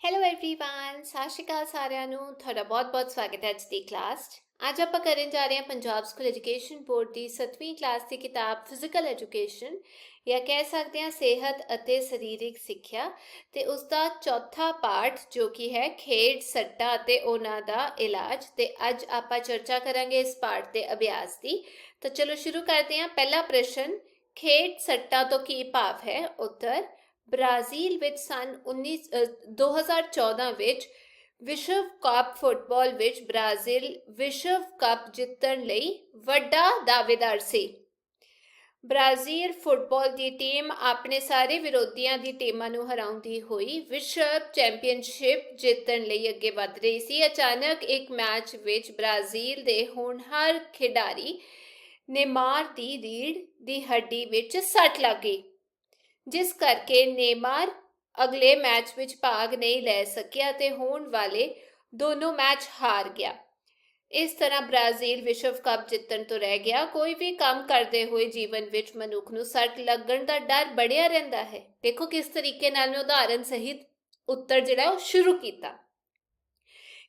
Hello everyone ਸਤਿ ਸ਼੍ਰੀ ਅਕਾਲ ਸਾਰਿਆਂ ਨੂੰ ਤੁਹਾਡਾ ਬਹੁਤ-ਬਹੁਤ ਸਵਾਗਤ ਹੈ ਅੱਜ ਦੀ ਕਲਾਸ 'ਚ ਅੱਜ ਆਪਾਂ ਕਰਨ ਜਾ ਰਹੇ ਹਾਂ ਪੰਜਾਬ ਸਕੂਲ ਐਜੂਕੇਸ਼ਨ ਬੋਰਡ ਦੀ 7ਵੀਂ ਕਲਾਸ ਦੀ ਕਿਤਾਬ ਫਿਜ਼ੀਕਲ ਐਜੂਕੇਸ਼ਨ ਜਾਂ ਕਹਿ ਸਕਦੇ ਹਾਂ ਸਿਹਤ ਅਤੇ ਸਰੀਰਕ ਸਿੱਖਿਆ ਤੇ ਉਸ ਦਾ ਚੌਥਾ ਪਾਠ ਜੋ ਕਿ ਹੈ ਖੇਡ ਸੱਟਾ ਅਤੇ ਉਹਨਾਂ ਦਾ ਇਲਾਜ ਤੇ ਅੱਜ ਆਪਾਂ ਚਰਚਾ ਕਰਾਂਗੇ ਇਸ ਪਾਠ ਦੇ ਅਭਿਆਸ ਦੀ ਤਾਂ ਚਲੋ ਸ਼ੁਰੂ ਕਰਦੇ ਹਾਂ ਪਹਿਲਾ ਪ੍ਰਸ਼ਨ ਖੇਡ ਸੱਟਾ ਤੋਂ ਕੀ ਭਾਵ ਹੈ ਉੱਤਰ ਬ੍ਰਾਜ਼ੀਲ ਵਿੱਚ ਸਨ 19 ਅ, 2014 ਵਿੱਚ ਵਿਸ਼ਵ ਕੱਪ ਫੁੱਟਬਾਲ ਵਿੱਚ ਬ੍ਰਾਜ਼ੀਲ ਵਿਸ਼ਵ ਕੱਪ ਜਿੱਤਣ ਲਈ ਵੱਡਾ ਦਾਅਵੇਦਾਰ ਸੀ। ਬ੍ਰਾਜ਼ੀਲ ਫੁੱਟਬਾਲ ਦੀ ਟੀਮ ਆਪਣੇ ਸਾਰੇ ਵਿਰੋਧੀਆਂ ਦੀ ਟੀਮਾਂ ਨੂੰ ਹਰਾਉਂਦੀ ਹੋਈ ਵਿਸ਼ਵ ਚੈਂਪੀਅਨਸ਼ਿਪ ਜਿੱਤਣ ਲਈ ਅੱਗੇ ਵਧ ਰਹੀ ਸੀ। ਅਚਾਨਕ ਇੱਕ ਮੈਚ ਵਿੱਚ ਬ੍ਰਾਜ਼ੀਲ ਦੇ ਹੋਣਹਾਰ ਖਿਡਾਰੀ ਨੇਮਾਰ ਦੀ ਰੀੜ ਦੀ ਹੱਡੀ ਵਿੱਚ ਸੱਟ ਲੱਗ ਗਈ। ਜਿਸ ਕਰਕੇ ਨੇਮਾਰ ਅਗਲੇ ਮੈਚ ਵਿੱਚ ਭਾਗ ਨਹੀਂ ਲੈ ਸਕਿਆ ਤੇ ਹੋਣ ਵਾਲੇ ਦੋਨੋਂ ਮੈਚ ਹਾਰ ਗਿਆ। ਇਸ ਤਰ੍ਹਾਂ ਬ੍ਰਾਜ਼ੀਲ ਵਿਸ਼ਵ ਕੱਪ ਜਿੱਤਣ ਤੋਂ ਰਹਿ ਗਿਆ। ਕੋਈ ਵੀ ਕੰਮ ਕਰਦੇ ਹੋਏ ਜੀਵਨ ਵਿੱਚ ਮਨੁੱਖ ਨੂੰ ਸੱਟ ਲੱਗਣ ਦਾ ਡਰ ਬੜਿਆ ਰਹਿੰਦਾ ਹੈ। ਦੇਖੋ ਕਿਸ ਤਰੀਕੇ ਨਾਲ ਮੈਂ ਉਦਾਹਰਨ ਸਹਿਤ ਉੱਤਰ ਜਿਹੜਾ ਉਹ ਸ਼ੁਰੂ ਕੀਤਾ।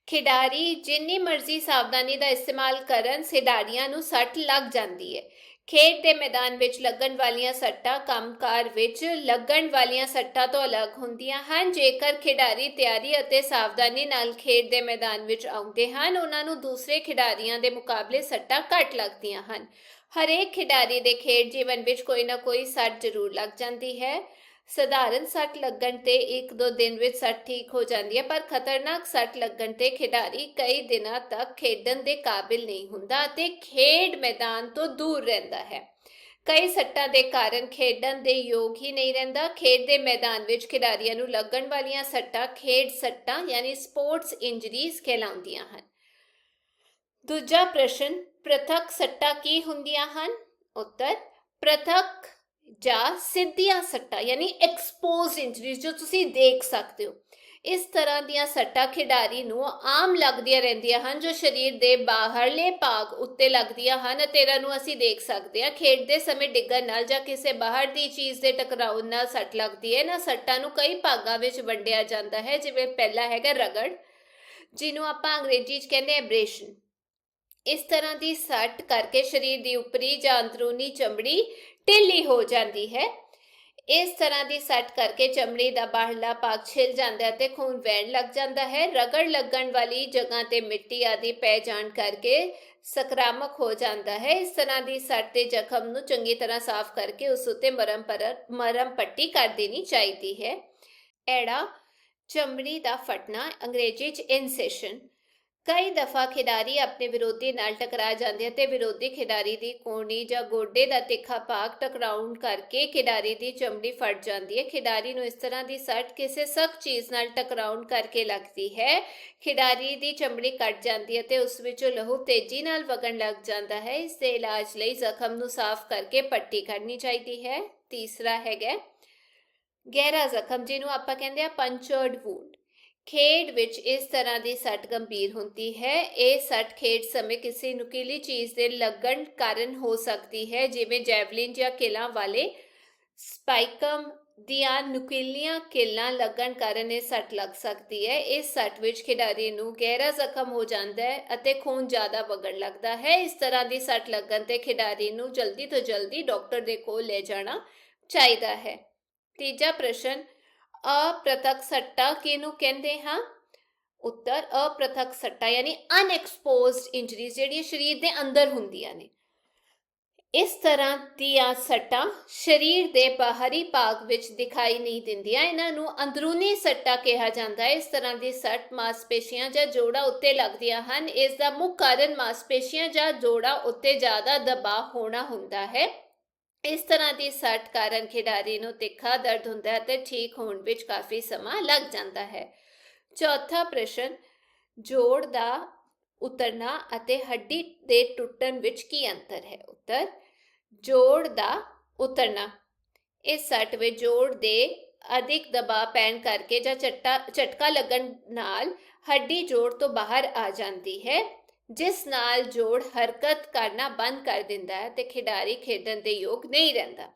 ਖਿਡਾਰੀ ਜਿੰਨੀ ਮਰਜ਼ੀ ਸਾਵਧਾਨੀ ਦਾ ਇਸਤੇਮਾਲ ਕਰਨ, ਖਿਡਾਰੀਆਂ ਨੂੰ ਸੱਟ ਲੱਗ ਜਾਂਦੀ ਹੈ। ਖੇਡ ਦੇ ਮੈਦਾਨ ਵਿੱਚ ਲੱਗਣ ਵਾਲੀਆਂ ਸੱਟਾਂ ਕੰਮਕਾਰ ਵਿੱਚ ਲੱਗਣ ਵਾਲੀਆਂ ਸੱਟਾਂ ਤੋਂ ਅਲੱਗ ਹੁੰਦੀਆਂ ਹਨ। ਜੇਕਰ ਖਿਡਾਰੀ ਤਿਆਰੀ ਅਤੇ ਸਾਵਧਾਨੀ ਨਾਲ ਖੇਡ ਦੇ ਮੈਦਾਨ ਵਿੱਚ ਆਉਂਦੇ ਹਨ, ਉਹਨਾਂ ਨੂੰ ਦੂਸਰੇ ਖਿਡਾਰੀਆਂ ਦੇ ਮੁਕਾਬਲੇ ਸੱਟਾਂ ਘੱਟ ਲੱਗਦੀਆਂ ਹਨ। ਹਰੇਕ ਖਿਡਾਰੀ ਦੇ ਖੇਡ ਜੀਵਨ ਵਿੱਚ ਕੋਈ ਨਾ ਕੋਈ ਸੱਟ ਜ਼ਰੂਰ ਲੱਗ ਜਾਂਦੀ ਹੈ। ਸਧਾਰਨ ਸੱਟ ਲੱਗਣ ਤੇ ਇੱਕ ਦੋ ਦਿਨ ਵਿੱਚ ਸੱਟ ਠੀਕ ਹੋ ਜਾਂਦੀ ਹੈ, ਪਰ ਖਤਰਨਾਕ ਸੱਟ ਲੱਗਣ ਤੇ ਖਿਡਾਰੀ ਕਈ ਦਿਨਾਂ ਤੱਕ ਖੇਡਣ ਦੇ ਕਾਬਿਲ ਨਹੀਂ ਹੁੰਦਾ ਅਤੇ ਖੇਡ ਮੈਦਾਨ ਤੋਂ ਦੂਰ ਰਹਿੰਦਾ ਹੈ। ਕਈ ਸੱਟਾਂ ਦੇ ਕਾਰਨ ਖੇਡਣ ਦੇ ਯੋਗ ਹੀ ਨਹੀਂ ਰਹਿੰਦਾ। ਖੇਡ ਦੇ ਮੈਦਾਨ ਵਿੱਚ ਖਿਡਾਰੀਆਂ ਨੂੰ ਲੱਗਣ ਵਾਲੀਆਂ ਸੱਟਾਂ ਖੇਡ ਸੱਟਾਂ ਯਾਨੀ ਸਪੋਰਟਸ ਇੰਜਰੀਜ਼ ਕਹਿਲਾਉਂਦੀਆਂ ਹਨ। ਦੂਜਾ ਪ੍ਰਸ਼ਨ ਪ੍ਰਥਕ ਸੱਟਾਂ ਕੀ ਹੁੰਦੀਆਂ ਹਨ? ਉੱਤਰ ਪ੍ਰਥਕ ਜਾਂ ਸਿੱਧੀਆਂ ਸੱਟਾਂ, ਯਾਨੀ ਐਕਸਪੋਜ਼ਡ ਇੰਜਰੀਜ਼ ਜੋ ਤੁਸੀਂ ਦੇਖ ਸਕਦੇ ਹੋ। ਇਸ ਤਰ੍ਹਾਂ ਦੀਆਂ ਸੱਟਾਂ ਖਿਡਾਰੀ ਨੂੰ ਆਮ ਲੱਗਦੀਆਂ ਰਹਿੰਦੀਆਂ ਹਨ, ਜੋ ਸਰੀਰ ਦੇ ਬਾਹਰਲੇ ਭਾਗ ਉੱਤੇ ਲੱਗਦੀਆਂ ਹਨ ਅਤੇ ਇਹਨਾਂ ਨੂੰ ਅਸੀਂ ਦੇਖ ਸਕਦੇ ਹਾਂ। ਖੇਡਦੇ ਸਮੇਂ ਡਿੱਗਣ ਨਾਲ ਜਾਂ ਕਿਸੇ ਬਾਹਰ ਦੀ ਚੀਜ਼ ਦੇ ਟਕਰਾਉਣ ਨਾਲ ਸੱਟ ਲੱਗਦੀ ਹੈ। ਨਾ ਸੱਟਾਂ ਨੂੰ ਕਈ ਭਾਗਾਂ ਵਿੱਚ ਵੰਡਿਆ ਜਾਂਦਾ ਹੈ, ਜਿਵੇਂ ਪਹਿਲਾ ਹੈਗਾ ਰਗੜ, ਜਿਹਨੂੰ ਆਪਾਂ ਅੰਗਰੇਜ਼ੀ 'ਚ ਕਹਿੰਦੇ ਐਬ੍ਰੇਸ਼ਨ ਇਸ ਤਰ੍ਹਾਂ ਦੀ ਸੱਟ ਕਰਕੇ ਸਰੀਰ ਦੀ ਉੱਪਰੀ ਜਾਂ ਅੰਦਰੂਨੀ ਚਮੜੀ ਢਿੱਲੀ ਹੋ ਜਾਂਦੀ ਹੈ। ਇਸ ਤਰ੍ਹਾਂ ਦੀ ਸੱਟ ਕਰਕੇ ਚਮੜੀ ਦਾ ਬਾਹਰਲਾ ਭਾਗ ਛਿਲ ਜਾਂਦਾ ਹੈ ਤੇ ਖੂਨ ਵਹਿਣ ਲੱਗ ਜਾਂਦਾ ਹੈ। ਰਗੜ ਲੱਗਣ ਵਾਲੀ ਜਗ੍ਹਾ ਤੇ ਮਿੱਟੀ ਆਦਿ ਪੈ ਜਾਣ ਕਰਕੇ ਸਕਰਾਮਕ ਹੋ ਜਾਂਦਾ ਹੈ। ਇਸ ਤਰ੍ਹਾਂ ਦੀ ਸੱਟ ਤੇ ਜ਼ਖਮ ਨੂੰ ਚੰਗੀ ਤਰ੍ਹਾਂ ਸਾਫ਼ ਕਰਕੇ ਉਸ ਉੱਤੇ ਮਰਮ ਪਰ ਮਰਮ ਪੱਟੀ ਕਰ ਦੇਣੀ ਚਾਹੀਦੀ ਹੈ। ਐੜਾ ਚਮੜੀ ਦਾ ਫਟਣਾ ਅੰਗਰੇਜ਼ੀ ਚ ਇਨਸੈਸ਼ਨ ਕਈ ਦਫਾ ਖਿਡਾਰੀ ਆਪਣੇ ਵਿਰੋਧੀ ਨਾਲ ਟਕਰਾ ਜਾਂਦੇ ਅਤੇ ਵਿਰੋਧੀ ਖਿਡਾਰੀ ਦੀ ਕੋਣੀ ਜਾਂ ਗੋਡੇ ਦਾ ਤਿੱਖਾ ਭਾਗ ਟਕਰਾਉਣ ਕਰਕੇ ਖਿਡਾਰੀ ਦੀ ਚਮੜੀ ਫਟ ਜਾਂਦੀ ਹੈ। ਖਿਡਾਰੀ ਨੂੰ ਇਸ ਤਰ੍ਹਾਂ ਦੀ ਸੱਟ ਕਿਸੇ ਸਖਤ ਚੀਜ਼ ਨਾਲ ਟਕਰਾਉਣ ਕਰਕੇ ਲੱਗਦੀ ਹੈ। ਖਿਡਾਰੀ ਦੀ ਚਮੜੀ ਕੱਟ ਜਾਂਦੀ ਹੈ ਤੇ ਉਸ ਵਿੱਚੋਂ ਲਹੂ ਤੇਜ਼ੀ ਨਾਲ ਵਗਣ ਲੱਗ ਜਾਂਦਾ ਹੈ। ਇਸ ਦੇ ਇਲਾਜ ਲਈ ਜ਼ਖਮ ਨੂੰ ਸਾਫ਼ ਕਰਕੇ ਪੱਟੀ ਕਰਨੀ ਚਾਹੀਦੀ ਹੈ। ਤੀਸਰਾ ਹੈਗਾ ਗਹਿਰਾ ਜ਼ਖਮ ਜਿਹਨੂੰ ਆਪਾਂ ਕਹਿੰਦੇ ਆ ਪੰਚਰਡ ਵੂਡ ਖੇਡ ਵਿੱਚ ਇਸ ਤਰ੍ਹਾਂ ਦੀ ਸੱਟ ਗੰਭੀਰ ਹੁੰਦੀ ਹੈ। ਇਹ ਸੱਟ ਖੇਡ ਸਮੇਂ ਕਿਸੇ ਨੁਕੀਲੀ ਚੀਜ਼ ਦੇ ਲੱਗਣ ਕਾਰਨ ਹੋ ਸਕਦੀ ਹੈ, ਜਿਵੇਂ ਜੈਵਲਿਨ ਜਾਂ ਕਿਲਾਂ ਵਾਲੇ ਸਪਾਈਕਮ ਦੀਆਂ ਨੁਕੀਲੀਆਂ ਕਿਲਾਂ ਲੱਗਣ ਕਾਰਨ ਇਹ ਸੱਟ ਲੱਗ ਸਕਦੀ ਹੈ। ਇਸ ਸੱਟ ਵਿੱਚ ਖਿਡਾਰੀ ਨੂੰ ਗਹਿਰਾ ਜ਼ਖਮ ਹੋ ਜਾਂਦਾ ਹੈ ਅਤੇ ਖੂਨ ਜ਼ਿਆਦਾ ਵਗਣ ਲੱਗਦਾ ਹੈ। ਇਸ ਤਰ੍ਹਾਂ ਦੀ ਸੱਟ ਲੱਗਣ ਤੇ ਖਿਡਾਰੀ ਨੂੰ ਜਲਦੀ ਤੋਂ ਜਲਦੀ ਡਾਕਟਰ ਦੇ ਕੋਲ ਲੈ ਜਾਣਾ ਚਾਹੀਦਾ ਹੈ। ਤੀਜਾ ਪ੍ਰਸ਼ਨ ਅਪ੍ਰਤਕ ਸੱਟਾ ਕਿਹਨੂੰ ਕਹਿੰਦੇ ਹਾਂ? ਉੱਤਰ ਅਪ੍ਰਤਕ ਸੱਟਾ ਯਾਨੀ ਅਨਐਕਸਪੋਜ਼ਡ ਇੰਜਰੀਜ਼ ਜਿਹੜੀਆਂ ਸਰੀਰ ਦੇ ਅੰਦਰ ਹੁੰਦੀਆਂ ਨੇ। ਇਸ ਤਰ੍ਹਾਂ ਦੀਆਂ ਸੱਟਾਂ ਸਰੀਰ ਦੇ ਬਾਹਰੀ ਭਾਗ ਵਿੱਚ ਦਿਖਾਈ ਨਹੀਂ ਦਿੰਦੀਆਂ। ਇਹਨਾਂ ਨੂੰ ਅੰਦਰੂਨੀ ਸੱਟਾ ਕਿਹਾ ਜਾਂਦਾ ਹੈ। ਇਸ ਤਰ੍ਹਾਂ ਦੀ ਸੱਟ ਮਾਸਪੇਸ਼ੀਆਂ ਜਾਂ ਜੋੜਾਂ ਉੱਤੇ ਲੱਗਦੀਆਂ ਹਨ। ਇਸ ਦਾ ਮੁੱਖ ਕਾਰਨ ਮਾਸਪੇਸ਼ੀਆਂ ਜਾਂ ਜੋੜਾਂ ਉੱਤੇ ਜ਼ਿਆਦਾ ਦਬਾਅ ਹੋਣਾ ਹੁੰਦਾ ਹੈ। ਇਸ ਤਰ੍ਹਾਂ ਦੀ ਸੱਟ ਕਾਰਨ ਖਿਡਾਰੀ ਨੂੰ ਤਿੱਖਾ ਦਰਦ ਹੁੰਦਾ ਹੈ ਤੇ ਠੀਕ ਹੋਣ ਵਿੱਚ ਕਾਫੀ ਸਮਾਂ ਲੱਗ ਜਾਂਦਾ ਹੈ। ਚੌਥਾ ਪ੍ਰਸ਼ਨ, ਜੋੜ ਦਾ ਉਤਰਨਾ ਅਤੇ ਹੱਡੀ ਦੇ ਟੁੱਟਣ ਵਿੱਚ ਕੀ ਅੰਤਰ ਹੈ? ਉੱਤਰ, ਜੋੜ ਦਾ ਉਤਰਨਾ। ਇਸ ਸੱਟ ਵਿੱਚ ਜੋੜ ਦੇ ਅਧਿਕ ਦਬਾਅ ਪੈਣ ਕਰਕੇ ਜਾਂ ਚੱਟਾ, ਝਟਕਾ ਲੱਗਣ ਨਾਲ ਹੱਡੀ ਜੋੜ ਤੋਂ ਬਾਹਰ ਆ ਜਾਂਦੀ ਹੈ। ਜਿਸ ਨਾਲ ਜੋੜ ਹਰਕਤ ਕਰਨਾ ਬੰਦ ਕਰ ਦਿੰਦਾ ਹੈ ਤੇ ਖਿਡਾਰੀ ਖੇਡਣ ਦੇ ਯੋਗ ਨਹੀਂ ਰਹਿੰਦਾ।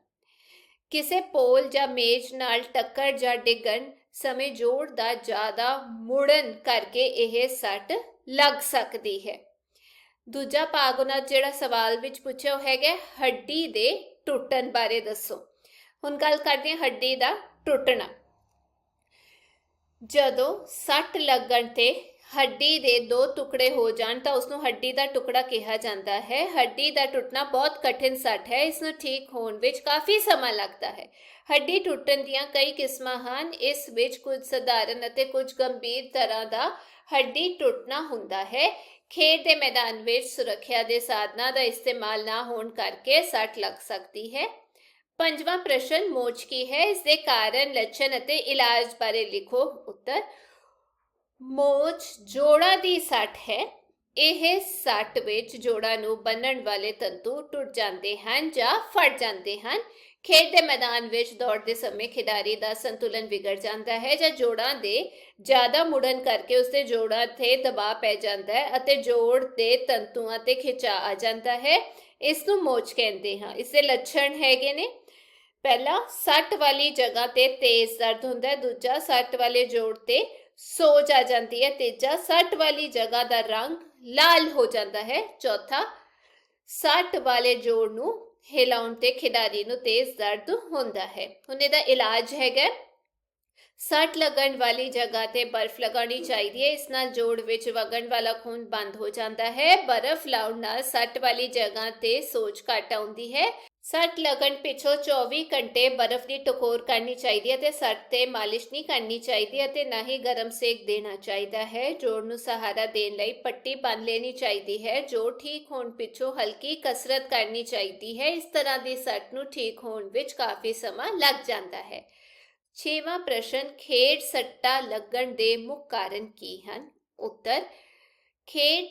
ਕਿਸੇ ਪੋਲ ਜਾਂ ਮੇਜ਼ ਨਾਲ ਟੱਕਰ ਜਾਂ ਡਿੱਗਣ ਸਮੇਂ ਜੋੜ ਦਾ ਜ਼ਿਆਦਾ ਮੁੜਨ ਕਰਕੇ ਇਹ ਸੱਟ ਲੱਗ ਸਕਦੀ ਹੈ। ਦੂਜਾ ਭਾਗ ਉਹਨਾਂ ਜਿਹੜਾ ਸਵਾਲ ਵਿੱਚ ਪੁੱਛਿਆ ਉਹ ਹੈਗਾ ਹੱਡੀ ਦੇ ਟੁੱਟਣ ਬਾਰੇ ਦੱਸੋ। ਹੁਣ ਗੱਲ ਕਰਦੇ ਹਾਂ ਹੱਡੀ ਦਾ ਟੁੱਟਣਾ। ਜਦੋਂ ਸੱਟ ਲੱਗਣ ਤੇ ਹੱਡੀ ਦੇ ਦੋ ਟੁਕੜੇ ਹੋ ਜਾਣ ਤਾਂ ਉਸ ਨੂੰ ਹੱਡੀ ਦਾ ਟੁਕੜਾ ਕਿਹਾ ਜਾਂਦਾ ਹੈ। ਹੱਡੀ ਦਾ ਟੁੱਟਣਾ ਬਹੁਤ ਕਠਿਨ ਸੱਟ ਹੈ। ਇਸ ਨੂੰ ਠੀਕ ਹੋਣ ਵਿੱਚ ਕਾਫੀ ਸਮਾਂ ਲੱਗਦਾ ਹੈ। ਹੱਡੀ ਟੁੱਟਣ ਦੀਆਂ ਕਈ ਕਿਸਮਾਂ ਹਨ। ਇਸ ਵਿੱਚ ਕੁਝ ਸਧਾਰਨ ਅਤੇ ਕੁਝ ਗੰਭੀਰ ਤਰ੍ਹਾਂ ਦਾ ਹੱਡੀ ਟੁੱਟਣਾ ਹੁੰਦਾ ਹੈ। ਖੇਡ ਦੇ ਮੈਦਾਨ ਵਿੱਚ ਸੁਰੱਖਿਆ ਦੇ ਸਾਧਨਾਂ ਦਾ ਇਸਤੇਮਾਲ ਨਾ ਹੋਣ ਕਰਕੇ ਸੱਟ ਲੱਗ ਸਕਦੀ ਹੈ। ਪੰਜਵਾਂ ਪ੍ਰਸ਼ਨ ਮੋਚ ਕੀ ਹੈ। ਇਸ ਦੇ ਕਾਰਨ, ਲੱਛਣ ਅਤੇ ਇਲਾਜ ਬਾਰੇ ਲਿਖੋ ਉੱਤਰ। ਮੋਚ ਜੋੜਾਂ ਦੀ ਸੱਟ ਹੈ। ਇਹ ਸੱਟ ਵਿੱਚ ਜੋੜਾਂ ਨੂੰ ਬੰਨਣ ਵਾਲੇ ਤੰਤੂ ਟੁੱਟ ਜਾਂਦੇ ਹਨ ਜਾਂ ਫਟ ਜਾਂਦੇ ਹਨ। ਖੇਡ ਦੇ ਮੈਦਾਨ ਵਿੱਚ ਦੌੜਦੇ ਸਮੇਂ ਖਿਡਾਰੀ ਦਾ ਸੰਤੁਲਨ ਵਿਗੜ ਜਾਂਦਾ ਹੈ ਜਾਂ ਜੋੜਾਂ ਦੇ ਜ਼ਿਆਦਾ ਮੁੜਨ ਕਰਕੇ ਉਸਦੇ ਜੋੜਾਂ ਤੇ ਦਬਾਅ ਪੈ ਜਾਂਦਾ ਹੈ ਅਤੇ ਜੋੜ ਦੇ ਤੰਤੂਆਂ ਤੇ ਖਿਚਾ ਆ ਜਾਂਦਾ ਹੈ। ਇਸ ਨੂੰ ਮੋਚ ਕਹਿੰਦੇ ਹਾਂ। ਇਸ ਦੇ ਲੱਛਣ ਹੈਗੇ ਨੇ। ਪਹਿਲਾ ਸੱਟ ਵਾਲੀ ਜਗ੍ਹਾ ਤੇ ਤੇਜ਼ ਦਰਦ ਹੁੰਦਾ ਹੈ, ਦੂਜਾ ਸੱਟ ਵਾਲੇ ਜੋੜ ਤੇ ਸੋਜ ਆ ਜਾਂਦੀ ਹੈ, ਤੀਜਾ ਸੱਟ ਵਾਲੀ ਜਗ੍ਹਾ ਦਾ ਰੰਗ ਲਾਲ ਹੋ ਜਾਂਦਾ ਹੈ, ਚੌਥਾ ਸੱਟ ਵਾਲੇ ਜੋੜ ਨੂੰ ਹਿਲਾਉਣ ਤੇ ਖਿਡਾਰੀ ਨੂੰ ਤੇਜ਼ ਦਰਦ ਹੁੰਦਾ ਹੈ। ਹੁਣ ਇਹਦਾ ਇਲਾਜ ਹੈਗਾ ਸੱਟ ਲੱਗਣ ਵਾਲੀ ਜਗ੍ਹਾ ਤੇ ਬਰਫ਼ ਲਗਾਉਣੀ ਚਾਹੀਦੀ ਹੈ। ਇਸ ਨਾਲ ਜੋੜ ਵਿੱਚ ਵਗਣ ਵਾਲਾ ਖੂਨ ਬੰਦ ਹੋ ਜਾਂਦਾ ਹੈ। ਬਰਫ਼ ਲਾਉਣ ਨਾਲ ਸੱਟ ਵਾਲੀ ਜਗ੍ਹਾ ਤੇ ਸੋਜ ਘਟ ਆਉਂਦੀ ਹੈ। ਸੱਟ ਲੱਗਣ ਪਿੱਛੋਂ 24 ਘੰਟੇ ਬਰਫ਼ ਦੀ ਟਕੋਰ ਕਰਨੀ ਚਾਹੀਦੀ ਹੈ ਤੇ ਸੱਟ ਤੇ ਮਾਲਿਸ਼ ਨਹੀਂ ਕਰਨੀ ਚਾਹੀਦੀ ਅਤੇ ਨਾ ਹੀ ਗਰਮ ਸੇਕ ਦੇਣਾ ਚਾਹੀਦਾ ਹੈ। ਜੋੜ ਨੂੰ ਸਹਾਰਾ ਦੇਣ ਲਈ ਪੱਟੀ ਬੰਨ ਲੈਣੀ ਚਾਹੀਦੀ ਹੈ। ਜੋੜ ਠੀਕ ਹੋਣ ਪਿੱਛੋਂ ਹਲਕੀ ਕਸਰਤ ਕਰਨੀ ਚਾਹੀਦੀ ਹੈ। ਇਸ ਤਰ੍ਹਾਂ ਦੀ ਸੱਟ ਨੂੰ ਠੀਕ ਹੋਣ ਵਿੱਚ ਕਾਫੀ ਸਮਾਂ ਲੱਗ ਜਾਂਦਾ ਹੈ। ਛੇਵਾਂ ਪ੍ਰਸ਼ਨ, ਖੇਡ ਸੱਟਾ ਲੱਗਣ ਦੇ ਮੁੱਖ ਕਾਰਨ ਕੀ ਹਨ? ਉੱਤਰ, ਖੇਡ,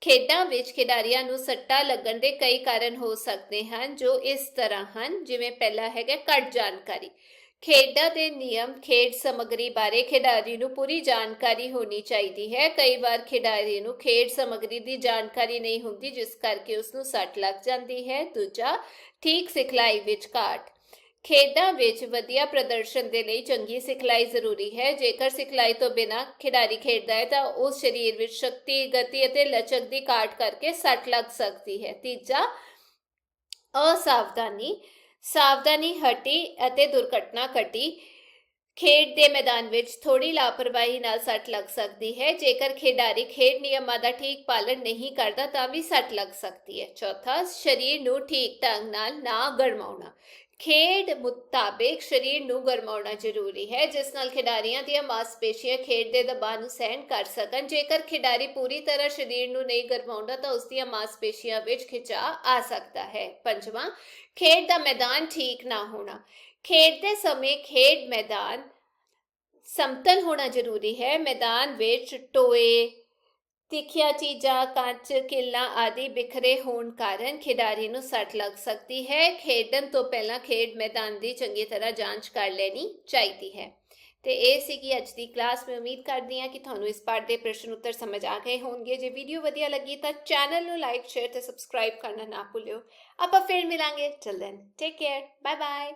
ਖੇਡਾਂ ਵਿੱਚ ਖਿਡਾਰੀਆਂ ਨੂੰ ਸੱਟਾ ਲੱਗਣ ਦੇ ਕਈ ਕਾਰਨ ਹੋ ਸਕਦੇ ਹਨ, ਜੋ ਇਸ ਤਰ੍ਹਾਂ ਹਨ, ਜਿਵੇਂ ਪਹਿਲਾ ਹੈਗਾ ਘੱਟ ਜਾਣਕਾਰੀ। ਖੇਡਾਂ ਦੇ ਨਿਯਮ, ਖੇਡ ਸਮੱਗਰੀ ਬਾਰੇ ਖਿਡਾਰੀ ਨੂੰ ਪੂਰੀ ਜਾਣਕਾਰੀ ਹੋਣੀ ਚਾਹੀਦੀ ਹੈ। ਕਈ ਵਾਰ ਖਿਡਾਰੀ ਨੂੰ ਖੇਡ ਸਮੱਗਰੀ ਦੀ ਜਾਣਕਾਰੀ ਨਹੀਂ ਹੁੰਦੀ, ਜਿਸ ਕਰਕੇ ਉਸ ਨੂੰ ਸੱਟ ਲੱਗ ਜਾਂਦੀ ਹੈ। ਦੂਜਾ, ਠੀਕ ਸਿਖਲਾਈ ਵਿੱਚ ਘਾਟ। ਖੇਡਾਂ ਵਿੱਚ ਵਧੀਆ ਪ੍ਰਦਰਸ਼ਨ ਦੇ ਲਈ ਚੰਗੀ ਸਿਖਲਾਈ ਜ਼ਰੂਰੀ ਹੈ। ਜੇਕਰ ਸਿਖਲਾਈ ਤੋਂ ਬਿਨਾਂ ਖਿਡਾਰੀ ਖੇਡਦਾ ਹੈ, ਤਾਂ ਉਸ ਸਰੀਰ ਵਿੱਚ ਸ਼ਕਤੀ, ਗਤੀ ਅਤੇ ਲਚਕ ਦੀ ਘਾਟ ਕਰਕੇ ਸੱਟ ਲੱਗ ਸਕਦੀ ਹੈ। ਤੀਜਾ, ਅਸਾਵਧਾਨੀ। ਸਾਵਧਾਨੀ ਹਟੀ ਅਤੇ ਦੁਰਘਟਨਾ ਘਟੀ। ਖੇਡ ਦੇ ਮੈਦਾਨ ਵਿੱਚ ਥੋੜੀ ਲਾਪਰਵਾਹੀ ਨਾਲ ਸੱਟ ਲੱਗ ਸਕਦੀ ਹੈ। ਜੇਕਰ ਖਿਡਾਰੀ ਖੇਡ ਨਿਯਮਾਂ ਦਾ ਠੀਕ ਪਾਲਣ ਨਹੀਂ ਕਰਦਾ, ਤਾਂ ਵੀ ਸੱਟ ਲੱਗ ਸਕਦੀ ਹੈ। ਚੌਥਾ, ਸਰੀਰ ਨੂੰ ਠੀਕ ਢੰਗ ਨਾਲ ਨਾ ਗਰਮਾਉਣਾ। ਖੇਡ ਮੁਤਾਬਿਕ ਸਰੀਰ ਨੂੰ ਗਰਮਾਉਣਾ ਜ਼ਰੂਰੀ ਹੈ, ਜਿਸ ਨਾਲ ਖਿਡਾਰੀਆਂ ਦੀਆਂ ਮਾਸਪੇਸ਼ੀਆਂ ਖੇਡ ਦੇ ਦਬਾਅ ਨੂੰ ਸਹਿਣ ਕਰ ਸਕਣ। ਜੇਕਰ ਖਿਡਾਰੀ ਪੂਰੀ ਤਰ੍ਹਾਂ ਸਰੀਰ ਨੂੰ ਨਹੀਂ ਗਰਮਾਉਂਦਾ, ਤਾਂ ਉਸ ਦੀਆਂ ਮਾਸਪੇਸ਼ੀਆਂ ਵਿੱਚ ਖਿਚਾਅ ਆ ਸਕਦਾ ਹੈ। ਪੰਜਵਾਂ, ਖੇਡ ਦਾ ਮੈਦਾਨ ਠੀਕ ਨਾ ਹੋਣਾ। ਖੇਡਦੇ ਸਮੇਂ ਖੇਡ ਮੈਦਾਨ ਸਮਤਲ ਹੋਣਾ ਜ਼ਰੂਰੀ ਹੈ। ਮੈਦਾਨ ਵਿੱਚ ਟੋਏ ਤਿੱਖੀਆਂ ਚੀਜ਼ਾਂ, ਕੱਚ, ਕਿੱਲਾਂ ਆਦਿ ਬਿਖਰੇ ਹੋਣ ਕਾਰਨ ਖਿਡਾਰੀ ਨੂੰ ਸੱਟ ਲੱਗ ਸਕਦੀ ਹੈ। ਖੇਡਣ ਤੋਂ ਪਹਿਲਾਂ ਖੇਡ ਮੈਦਾਨ ਦੀ ਚੰਗੀ ਤਰ੍ਹਾਂ ਜਾਂਚ ਕਰ ਲੈਣੀ ਚਾਹੀਦੀ ਹੈ। ਤੇ ਇਹ ਸੀਗੀ ਅੱਜ ਦੀ ਕਲਾਸ। ਮੈਂ ਉਮੀਦ ਕਰਦੀ ਹਾਂ ਕਿ ਤੁਹਾਨੂੰ ਇਸ ਪਾਠ ਦੇ ਪ੍ਰਸ਼ਨ ਉੱਤਰ ਸਮਝ ਆ ਗਏ ਹੋਣਗੇ। ਜੇ ਵੀਡੀਓ ਵਧੀਆ ਲੱਗੀ ਤਾਂ ਚੈਨਲ ਨੂੰ ਲਾਈਕ, ਸ਼ੇਅਰ ਤੇ ਸਬਸਕ੍ਰਾਈਬ ਕਰਨਾ ਨਾ ਭੁੱਲਿਓ। ਆਪਾਂ ਫਿਰ ਮਿਲਾਂਗੇ। ਚਲ then take care bye bye